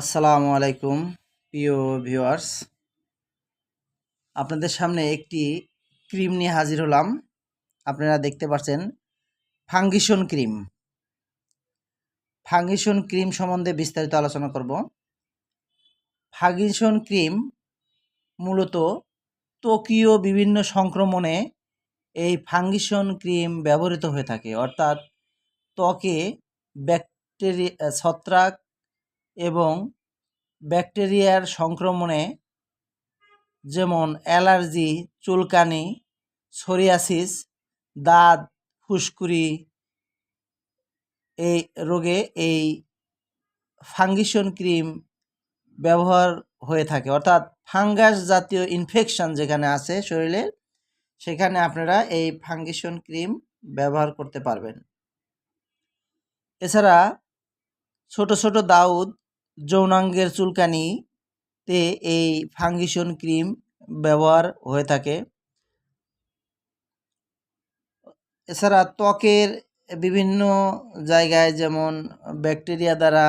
আসসালামু আলাইকুম, প্রিয় ভিউয়ার্স। আপনাদের সামনে একটি ক্রিম নিয়ে হাজির হলাম। আপনারা দেখতে পাচ্ছেন ফাঙ্গিশন ক্রিম। ফাঙ্গিশন ক্রিম সম্বন্ধে বিস্তারিত আলোচনা করব। ফাঙ্গিশন ক্রিম মূলত ত্বকীয় বিভিন্ন সংক্রমণে এই ফাঙ্গিশন ক্রিম ব্যবহৃত হয়ে থাকে। অর্থাৎ ত্বকে ব্যাকটেরিয়া, ছত্রাক এবং ব্যাকটেরিয়ার সংক্রমণে যেমন অ্যালার্জি, চুলকানি, সোরিয়াসিস, দাঁত, ফুসকুড়ি, এই রোগে এই ফাঙ্গিশন ক্রিম ব্যবহার হয়ে থাকে। অর্থাৎ ফাঙ্গাস জাতীয় ইনফেকশন যেখানে আছে শরীরে, সেখানে আপনারা এই ফাঙ্গিশন ক্রিম ব্যবহার করতে পারবেন। এছাড়া ছোট ছোট দাউদ যৌনাঙ্গের চুলকানিতে এই ফাঙ্গিশন ক্রিম ব্যবহার হয়ে থাকে। এছাড়া ত্বকের বিভিন্ন জায়গায় যেমন ব্যাকটেরিয়া দ্বারা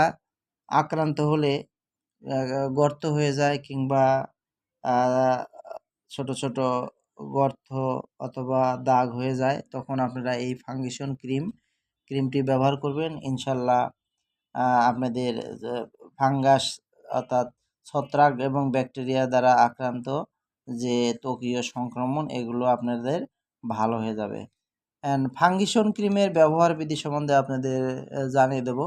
আক্রান্ত হলে গর্ত হয়ে যায় কিংবা ছোট ছোট গর্ত অথবা দাগ হয়ে যায়, তখন আপনারা এই ফাঙ্গিশন ক্রিম, ক্রিমটি ব্যবহার করবেন। ইনশাল্লাহ আপনাদের ফাঙ্গাস, অর্থাৎ ছত্রাক এবং ব্যাকটেরিয়া দ্বারা আক্রান্ত যে ত্বকীয় সংক্রমণ, এগুলো আপনাদের ভালো হয়ে যাবে। অ্যান্ড ফাঙ্গিশন ক্রিমের ব্যবহার বিধি সম্বন্ধে আপনাদের জানিয়ে দেব।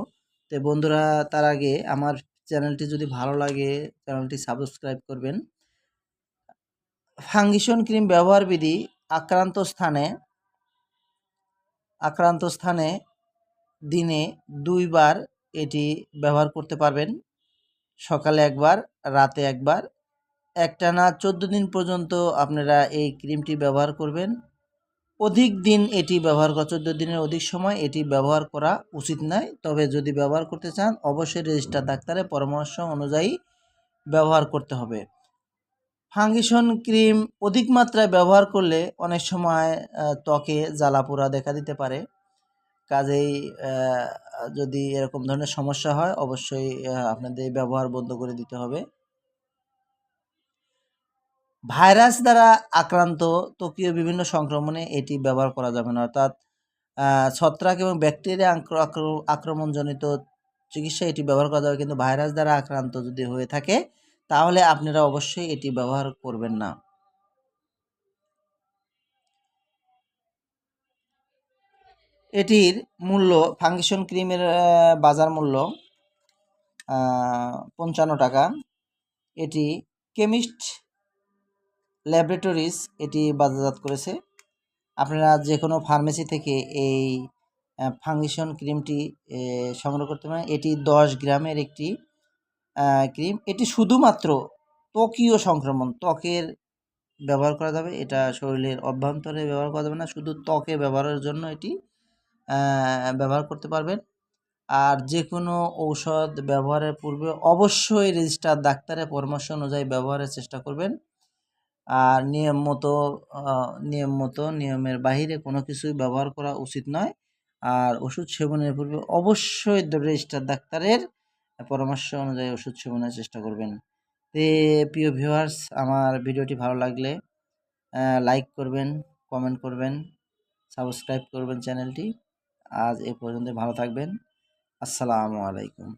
তো বন্ধুরা, তার আগে আমার চ্যানেলটি যদি ভালো লাগে, চ্যানেলটি সাবস্ক্রাইব করবেন। ফাঙ্গিশন ক্রিম ব্যবহার বিধি, আক্রান্ত স্থানে আক্রান্ত স্থানে দিনে দুইবার এটি ব্যবহার করতে পারবেন সকালে একবার, রাতে একবার। একটানা চোদ্দ দিন পর্যন্ত আপনারা এই ক্রিমটি ব্যবহার করবেন। অধিক দিন এটি ব্যবহার করা, চোদ্দ দিনের অধিক সময় এটি ব্যবহার করা উচিত নয়। তবে যদি ব্যবহার করতে চান, অবশ্যই রেজিস্টার ডাক্তারের পরামর্শ অনুযায়ী ব্যবহার করতে হবে। ফাঙ্গিশন ক্রিম অধিক মাত্রায় ব্যবহার করলে অনেক সময় ত্বকে জ্বালাপোড়া দেখা দিতে পারে। কাজেই যদি এরকম ধরনের সমস্যা হয়, অবশ্যই আপনাদের ব্যবহার বন্ধ করে দিতে হবে। ভাইরাস দ্বারা আক্রান্ত ত্বকীয় বিভিন্ন সংক্রমণে এটি ব্যবহার করা যাবে না। অর্থাৎ ছত্রাক এবং ব্যাকটেরিয়া আক্রমণজনিত চিকিৎসা এটি ব্যবহার করা যাবে। কিন্তু ভাইরাস দ্বারা আক্রান্ত যদি হয়ে থাকে, তাহলে আপনারা অবশ্যই এটি ব্যবহার করবেন না। এটির মূল্য ফাঙ্গিশন ক্রিমের বাজার মূল্য পঞ্চান্ন টাকা। এটি কেমিস্ট ল্যাবরেটরিজ এটি বাজারজাত করেছে। আপনারা যে কোনো ফার্মেসি থেকে এই ফাঙ্গিশন ক্রিমটি সংগ্রহ করতে পারেন। এটি দশ গ্রামের একটি ক্রিম। এটি শুধুমাত্র ত্বকীয় সংক্রমণ, ত্বকের ব্যবহার করা যাবে। এটা শরীরের অভ্যন্তরে ব্যবহার করা যাবে না, শুধু ত্বকে ব্যবহারের জন্য এটি ব্যবহার করতে পারবেন। আর যে কোনো ঔষধ ব্যবহারের পূর্বে অবশ্যই রেজিস্টার ডাক্তারের পরামর্শ অনুযায়ী ব্যবহারের চেষ্টা করবেন। আর নিয়ম মতো নিয়ম মতো, নিয়মের বাহিরে কোনো কিছুই ব্যবহার করা উচিত নয়। আর ওষুধ সেবনের পূর্বে অবশ্যই রেজিস্টার ডাক্তারের পরামর্শ অনুযায়ী ওষুধ সেবনের চেষ্টা করবেন। তে, প্রিয় ভিউয়ার্স, আমার ভিডিওটি ভালো লাগলে লাইক করবেন, কমেন্ট করবেন, সাবস্ক্রাইব করবেন চ্যানেলটি। আজ এ পর্যন্ত ভালো থাকবেন। আসসালামু আলাইকুম।